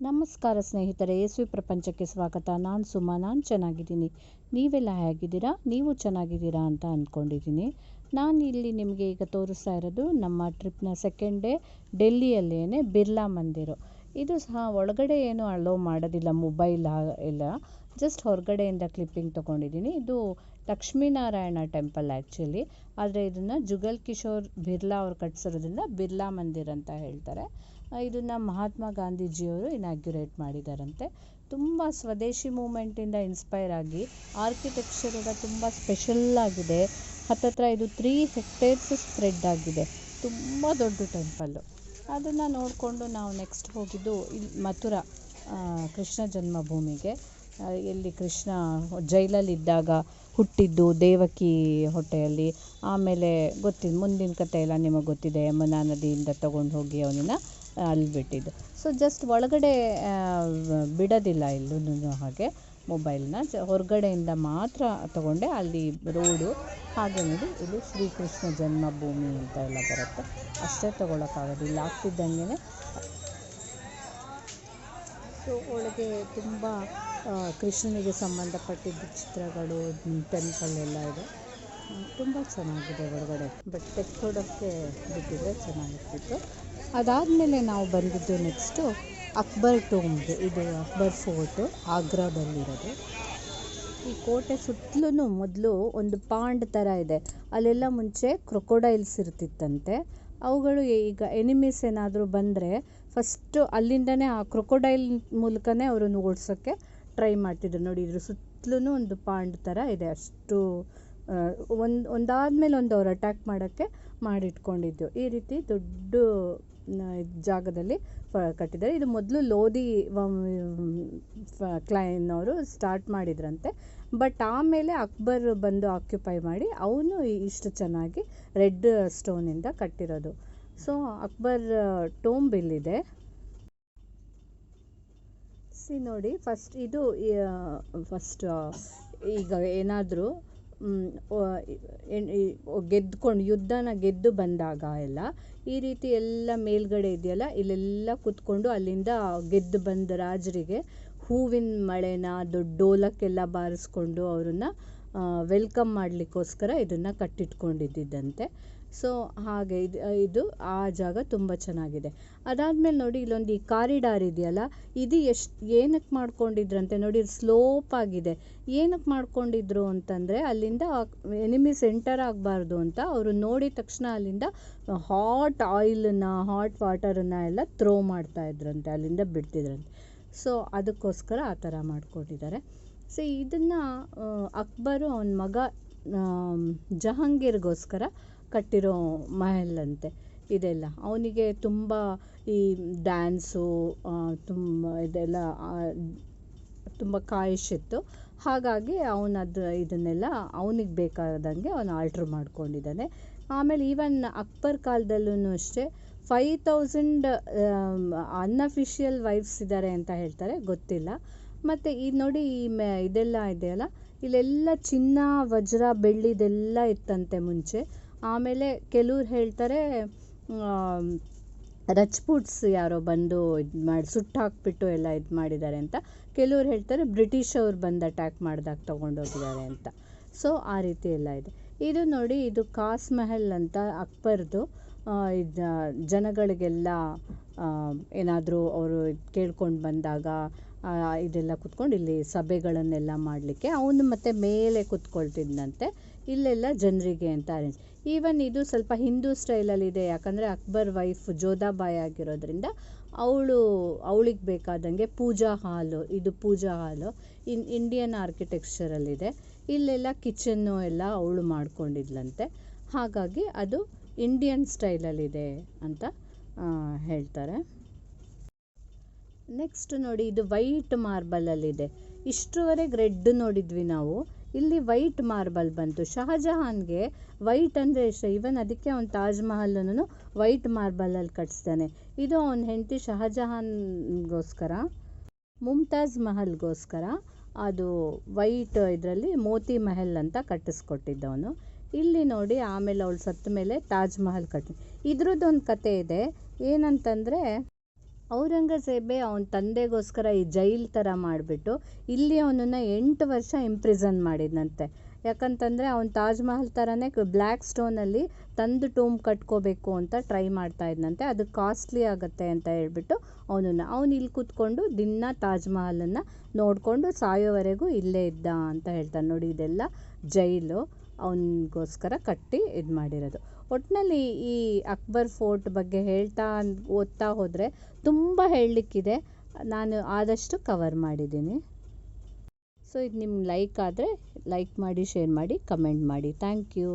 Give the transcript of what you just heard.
ನಮಸ್ಕಾರ ಸ್ನೇಹಿತರೆ ಯೇಸುವಿ ಪ್ರಪಂಚಕ್ಕೆ ಸ್ವಾಗತ. ನಾನು ಸುಮಾ, ನಾನು ಚೆನ್ನಾಗಿದ್ದೀನಿ. ನೀವೆಲ್ಲ ಹೇಗಿದ್ದೀರಾ? ನೀವು ಚೆನ್ನಾಗಿದ್ದೀರಾ ಅಂತ ಅಂದ್ಕೊಂಡಿದ್ದೀನಿ ನಾನು ಇಲ್ಲಿ ನಿಮಗೆ ಈಗ ತೋರಿಸ್ತಾ ಇರೋದು ನಮ್ಮ ಟ್ರಿಪ್ನ ಸೆಕೆಂಡ್ ಡೇ, ಡೆಲ್ಲಿಯಲ್ಲೇನೆ ಬಿರ್ಲಾ ಮಂದಿರು. ಇದು ಸಹ ಒಳಗಡೆ ಏನು ಅಲೋ ಮಾಡೋದಿಲ್ಲ, ಮೊಬೈಲ್ ಎಲ್ಲ ಜಸ್ಟ್ ಹೊರಗಡೆಯಿಂದ ಕ್ಲಿಪ್ಪಿಂಗ್ ತೊಗೊಂಡಿದ್ದೀನಿ. ಇದು ಲಕ್ಷ್ಮೀನಾರಾಯಣ ಟೆಂಪಲ್ ಆ್ಯಕ್ಚುಲಿ. ಆದರೆ ಇದನ್ನು ಜುಗಲ್ ಕಿಶೋರ್ ಬಿರ್ಲಾ ಅವ್ರು ಕಟ್ಸಿರೋದ್ರಿಂದ ಬಿರ್ಲಾ ಮಂದಿರ್ ಅಂತ ಹೇಳ್ತಾರೆ. ಇದನ್ನು ಮಹಾತ್ಮ ಗಾಂಧೀಜಿಯವರು ಇನಾಗ್ಯುರೇಟ್ ಮಾಡಿದಾರಂತೆ. ತುಂಬ ಸ್ವದೇಶಿ ಮೂಮೆಂಟಿಂದ ಇನ್ಸ್ಪೈರ್ ಆಗಿ ಆರ್ಕಿಟೆಕ್ಚರ್ ಎಲ್ಲ ತುಂಬ ಸ್ಪೆಷಲ್ ಆಗಿದೆ. ಹತ್ತತ್ರ ಇದು ತ್ರೀ ಹೆಕ್ಟೇರ್ಸ್ ಸ್ಪ್ರೆಡ್ ಆಗಿದೆ. ತುಂಬ ದೊಡ್ಡ ಟೆಂಪಲ್ಲು ಅದನ್ನು ನೋಡಿಕೊಂಡು ನಾವು ನೆಕ್ಸ್ಟ್ ಹೋಗಿದ್ದು ಇಲ್ಲಿ ಮಥುರಾ ಕೃಷ್ಣ ಜನ್ಮಭೂಮಿಗೆ. ಎಲ್ಲಿ ಕೃಷ್ಣ ಜೈಲಲ್ಲಿದ್ದಾಗ ಹುಟ್ಟಿದ್ದು ದೇವಕಿ ಹೊಟ್ಟೆಯಲ್ಲಿ. ಆಮೇಲೆ ಗೊತ್ತಿದೆ ಮುಂದಿನ ಕಥೆ ಎಲ್ಲ ನಿಮಗೆ ಗೊತ್ತಿದೆ. ಯಮುನಾ ನದಿಯಿಂದ ತಗೊಂಡು ಹೋಗಿ ಅವನನ್ನು ಅಲ್ಲಿ ಬಿಟ್ಟಿದ್ದು. ಸೊ ಜಸ್ಟ್ ಒಳಗಡೆ ಬಿಡೋದಿಲ್ಲ ಎಲ್ಲೂ ಹಾಗೆ ಮೊಬೈಲ್ನ. ಜ, ಹೊರಗಡೆಯಿಂದ ಮಾತ್ರ ತಗೊಂಡೆ. ಅಲ್ಲಿ ರೋಡು ಹಾಗೆ ನೋಡಿ, ಇಲ್ಲಿ ಶ್ರೀಕೃಷ್ಣ ಜನ್ಮಭೂಮಿ ಅಂತ ಎಲ್ಲ ಬರುತ್ತೆ. ಅಷ್ಟೇ ತೊಗೊಳಕ್ಕಾಗೋದಿಲ್ಲ. ಆಗ್ತಿದ್ದಂಗೆ ಸೊ ಒಳಗೆ ತುಂಬ ಕೃಷ್ಣನಿಗೆ ಸಂಬಂಧಪಟ್ಟಿದ್ದ ಚಿತ್ರಗಳು ಎಲ್ಲ ಇದೆ. ತುಂಬ ಚೆನ್ನಾಗಿದೆ ಒಳಗಡೆ ಬಟ್ ತೆಕ್ಕೊಡೋಕ್ಕೆ ಬಿಟ್ಟಿದ್ರೆ ಚೆನ್ನಾಗಿರ್ತಿತ್ತು. ಅದಾದಮೇಲೆ ನಾವು ಬಂದಿದ್ದು ನೆಕ್ಸ್ಟು ಅಕ್ಬರ್ ಟೋಮ್ಗೆ ಇದು ಅಕ್ಬರ್ ಫೋರ್ಟು ಆಗ್ರಾದಲ್ಲಿರೋದು. ಈ ಕೋಟೆ ಸುತ್ತಲೂ ಮೊದಲು ಒಂದು ಪಾಂಡ್ ಥರ ಇದೆ. ಅಲ್ಲೆಲ್ಲ ಮುಂಚೆ ಕ್ರೊಕೊಡೈಲ್ಸ್ ಇರ್ತಿತ್ತಂತೆ. ಅವುಗಳು ಈಗ ಎನಿಮೀಸ್ ಏನಾದರೂ ಬಂದರೆ ಫಸ್ಟು ಅಲ್ಲಿಂದನೇ ಆ ಕ್ರೊಕೊಡೈಲ್ ಮೂಲಕನೇ ಅವರನ್ನು ಓಡಿಸೋಕ್ಕೆ ಟ್ರೈ ಮಾಡ್ತಿದ್ರು. ನೋಡಿ, ಇದ್ರ ಸುತ್ತಲೂ ಒಂದು ಪಾಂಡ್ ಥರ ಇದೆ. ಅಷ್ಟು ಒಂದು, ಒಂದಾದ್ಮೇಲೆ ಒಂದು ಅವ್ರು ಅಟ್ಯಾಕ್ ಮಾಡೋಕ್ಕೆ ಮಾಡಿಟ್ಕೊಂಡಿದ್ದು. ಈ ರೀತಿ ದೊಡ್ಡ ಜಾಗದಲ್ಲಿ ಕಟ್ಟಿದ್ದಾರೆ. ಇದು ಮೊದಲು ಲೋಧಿ ಕ್ಲೈನ್ ಅವರು ಸ್ಟಾರ್ಟ್ ಮಾಡಿದ್ರಂತೆ. ಬಟ್ ಆಮೇಲೆ ಅಕ್ಬರ್ ಬಂದು ಆಕ್ಯುಪೈ ಮಾಡಿ ಅವನು ಇಷ್ಟು ಚೆನ್ನಾಗಿ ರೆಡ್ ಸ್ಟೋನಿಂದ ಕಟ್ಟಿರೋದು. ಸೊ ಅಕ್ಬರ್ ಟೋಂಬ್ ಇಲ್ಲಿದೆ ಸಿ, ನೋಡಿ ಫಸ್ಟ್ ಇದು ಫಸ್ಟ್ ಈಗ ಏನಾದರೂ ಗೆದ್ಕೊಂಡು ಯುದ್ಧನ ಗೆದ್ದು ಬಂದಾಗ ಎಲ್ಲ, ಈ ರೀತಿ ಎಲ್ಲ ಮೇಲ್ಗಡೆ ಇದೆಯಲ್ಲ, ಇಲ್ಲೆಲ್ಲ ಕೂತ್ಕೊಂಡು ಅಲ್ಲಿಂದ ಗೆದ್ದು ಬಂದ ರಾಜರಿಗೆ ಹೂವಿನ ಮಳೆನ ದೊಡ್ಡ ಡೋಲಕ್ಕೆಲ್ಲ ಬಾರಿಸ್ಕೊಂಡು ಅವ್ರನ್ನ ವೆಲ್ಕಮ್ ಮಾಡಲಿಕ್ಕೋಸ್ಕರ ಇದನ್ನು ಕಟ್ಟಿಟ್ಕೊಂಡಿದ್ದಂತೆ ಸೊ ಹಾಗೆ ಇದು ಇದು ಆ ಜಾಗ ತುಂಬ ಚೆನ್ನಾಗಿದೆ. ಅದಾದಮೇಲೆ ನೋಡಿ ಇಲ್ಲೊಂದು ಈ ಕಾರಿಡಾರ್ ಇದೆಯಲ್ಲ, ಇದು ಎಷ್ಟು ಏನಕ್ಕೆ ಮಾಡ್ಕೊಂಡಿದ್ರಂತೆ ನೋಡಿ ಸ್ಲೋಪ್ ಆಗಿದೆ. ಏನಕ್ಕೆ ಮಾಡ್ಕೊಂಡಿದ್ರು ಅಂತಂದರೆ, ಅಲ್ಲಿಂದ ಎನಿಮೀಸ್ ಎಂಟರ್ ಆಗಬಾರ್ದು ಅಂತ ಅವರು ನೋಡಿದ ತಕ್ಷಣ ಅಲ್ಲಿಂದ ಹಾಟ್ ಆಯಿಲನ್ನು ಹಾಟ್ ವಾಟರನ್ನು ಎಲ್ಲ ಥ್ರೋ ಮಾಡ್ತಾ ಇದ್ರಂತೆ, ಅಲ್ಲಿಂದ ಬಿಡ್ತಿದ್ರಂತೆ. ಸೊ ಅದಕ್ಕೋಸ್ಕರ ಆ ಥರ ಮಾಡ್ಕೊಂಡಿದ್ದಾರೆ. ಸೊ ಇದನ್ನು ಅಕ್ಬರು ಅವನ ಮಗ ಜಹಾಂಗೀರ್ಗೋಸ್ಕರ ಕಟ್ಟಿರೋ ಮಹಲ್ ಅಂತೆ ಇದೆಲ್ಲ. ಅವನಿಗೆ ತುಂಬ ಈ ಡ್ಯಾನ್ಸು ತುಂಬ ಇದೆಲ್ಲ ತುಂಬ ಕಾಯಿಸಿತ್ತು ಹಾಗಾಗಿ ಅವನದು ಇದನ್ನೆಲ್ಲ ಅವನಿಗೆ ಬೇಕಾದಂಗೆ ಅವನು ಆಲ್ಟ್ರ್ ಮಾಡ್ಕೊಂಡಿದ್ದಾನೆ. ಆಮೇಲೆ ಈವನ್ ಅಕ್ಬರ್ ಕಾಲದಲ್ಲೂ ಅಷ್ಟೇ ಫೈ ತೌಸಂಡ್ ಅನ್ಅಫಿಷಿಯಲ್ ವೈಫ್ಸ್ ಇದ್ದಾರೆ ಅಂತ ಹೇಳ್ತಾರೆ, ಗೊತ್ತಿಲ್ಲ. ಮತ್ತು ಇದು ನೋಡಿ ಈ ಮೆ, ಇದೆಲ್ಲ ಇದೆಯಲ್ಲ ಇಲ್ಲೆಲ್ಲ ಚಿನ್ನ, ವಜ್ರ ಬೆಳ್ಳಿದೆಲ್ಲ ಇತ್ತಂತೆ ಮುಂಚೆ. ಆಮೇಲೆ ಕೆಲವ್ರು ಹೇಳ್ತಾರೆ ರಚ್ಪುಟ್ಸ್ ಯಾರೋ ಬಂದು ಇದು ಮಾಡಿ, ಸುಟ್ಟು ಹಾಕಿಬಿಟ್ಟು ಎಲ್ಲ ಇದು ಮಾಡಿದ್ದಾರೆ ಅಂತ. ಕೆಲವ್ರು ಹೇಳ್ತಾರೆ, ಬ್ರಿಟಿಷ್ ಅವ್ರು ಬಂದು ಅಟ್ಯಾಕ್ ಮಾಡಿದಾಗ ತೊಗೊಂಡೋಗಿದ್ದಾರೆ ಅಂತ. ಸೊ, ಆ ರೀತಿ ಎಲ್ಲ ಇದೆ. ಇದು ನೋಡಿ, ಇದು ಕಾಸ್ ಮಹಲ್ ಅಂತ ಅಕ್ಬರ್ದು ಇದು ಜನಗಳಿಗೆಲ್ಲ ಏನಾದರೂ ಅವರು ಕೇಳ್ಕೊಂಡು ಬಂದಾಗ ಇದೆಲ್ಲ ಕುತ್ಕೊಂಡು ಇಲ್ಲಿ ಸಭೆಗಳನ್ನೆಲ್ಲ ಮಾಡಲಿಕ್ಕೆ, ಅವನು ಮತ್ತು ಮೇಲೆ ಕುತ್ಕೊಳ್ತಿದ್ದಂತೆ ಇಲ್ಲೆಲ್ಲ ಜನರಿಗೆ ಅಂತ ಅರೇಂಜ್. ಈವನ್ ಇದು ಸ್ವಲ್ಪ ಹಿಂದೂ ಸ್ಟೈಲಲ್ಲಿದೆ ಯಾಕಂದರೆ ಅಕ್ಬರ್ ವೈಫ್ ಜೋಧಾಬಾಯಿ ಆಗಿರೋದ್ರಿಂದ ಅವಳು, ಅವಳಿಗೆ ಬೇಕಾದಂಗೆ ಪೂಜಾ ಹಾಲು, ಇದು ಪೂಜಾ ಹಾಲು, ಇನ್ ಇಂಡಿಯನ್ ಆರ್ಕಿಟೆಕ್ಚರಲ್ಲಿದೆ ಇಲ್ಲೆಲ್ಲ ಕಿಚನ್ನು ಎಲ್ಲ ಅವಳು ಮಾಡ್ಕೊಂಡಿದ್ಲಂತೆ. ಹಾಗಾಗಿ ಅದು ಇಂಡಿಯನ್ ಸ್ಟೈಲಲ್ಲಿದೆ ಅಂತ ಹೇಳ್ತಾರೆ. ನೆಕ್ಸ್ಟ್ ನೋಡಿ ಇದು ವೈಟ್ ಮಾರ್ಬಲಲ್ಲಿದೆ ಇಷ್ಟರವರೆಗೆ ರೆಡ್ ನೋಡಿದ್ವಿ ನಾವು. ಇಲ್ಲಿ ವೈಟ್ ಮಾರ್ಬಲ್ ಬಂತು. ಶಹಜಹಾನ್ಗೆ ವೈಟ್ ಅಂದರೆ ಇಷ್ಟ. ಇವನ್ ಅದಕ್ಕೆ ಅವನು ತಾಜ್ ಮಹಲನ್ನು ವೈಟ್ ಮಾರ್ಬಲಲ್ಲಿ ಕಟ್ಸ್ತಾನೆ. ಇದು ಅವನ ಹೆಂಡತಿ ಶಹಜಹಾನ್ಗೋಸ್ಕರ, ಮುಮ್ತಾಜ್ ಮಹಲ್ಗೋಸ್ಕರ ಅದು ವೈಟ್ ಇದರಲ್ಲಿ ಮೋತಿ ಮಹಲ್ ಅಂತ ಕಟ್ಟಿಸ್ಕೊಟ್ಟಿದ್ದವನು. ಇಲ್ಲಿ ನೋಡಿ ಆಮೇಲೆ ಅವಳು ಸತ್ತ ಮೇಲೆ ತಾಜ್ ಮಹಲ್ ಕಟ್ಟಿ. ಇದ್ರದ್ದೊಂದು ಕತೆ ಇದೆ. ಏನಂತಂದರೆ ಔರಂಗಜೇಬೆ ಅವನ ತಂದೆಗೋಸ್ಕರ ಈ ಜೈಲ್ ಥರ ಮಾಡಿಬಿಟ್ಟು ಇಲ್ಲಿ ಅವನನ್ನು ಎಂಟು ವರ್ಷ ಇಂಪ್ರಿಸನ್ ಮಾಡಿದ್ನಂತೆ. ಯಾಕಂತಂದರೆ ಅವ್ನು ತಾಜ್ ಮಹಲ್ ಥರನೇ ಬ್ಲ್ಯಾಕ್ ಸ್ಟೋನಲ್ಲಿ ತಂದು ಟೂಮ್ ಕಟ್ಕೋಬೇಕು ಅಂತ ಟ್ರೈ ಮಾಡ್ತಾ ಇದ್ನಂತೆ. ಅದು ಕಾಸ್ಟ್ಲಿ ಆಗುತ್ತೆ ಅಂತ ಹೇಳ್ಬಿಟ್ಟು ಅವನನ್ನು, ಅವನು ಇಲ್ಲಿ ಕೂತ್ಕೊಂಡು ದಿನ ತಾಜ್ ಮಹಲನ್ನು ನೋಡಿಕೊಂಡು ಸಾಯೋವರೆಗೂ ಇಲ್ಲೇ ಇದ್ದ ಅಂತ ಹೇಳ್ತಾನೆ. ನೋಡಿ, ಇದೆಲ್ಲ ಜೈಲು. ಅವನಿಗೋಸ್ಕರ ಕಟ್ಟಿ ಇದು ಮಾಡಿರೋದು. ಒಟ್ಟಿನಲ್ಲಿ ಈ ಅಕ್ಬರ್ ಫೋರ್ಟ್ ಬಗ್ಗೆ ಹೇಳ್ತಾ ಓದ್ತಾ ಹೋದರೆ ತುಂಬ ಹೇಳಲಿಕ್ಕಿದೆ. ನಾನು ಆದಷ್ಟು ಕವರ್ ಮಾಡಿದ್ದೀನಿ. ಸೊ ಇದು ನಿಮ್ಗೆ ಲೈಕ್ ಆದರೆ ಲೈಕ್ ಮಾಡಿ ಶೇರ್ ಮಾಡಿ ಕಮೆಂಟ್ ಮಾಡಿ. Thank you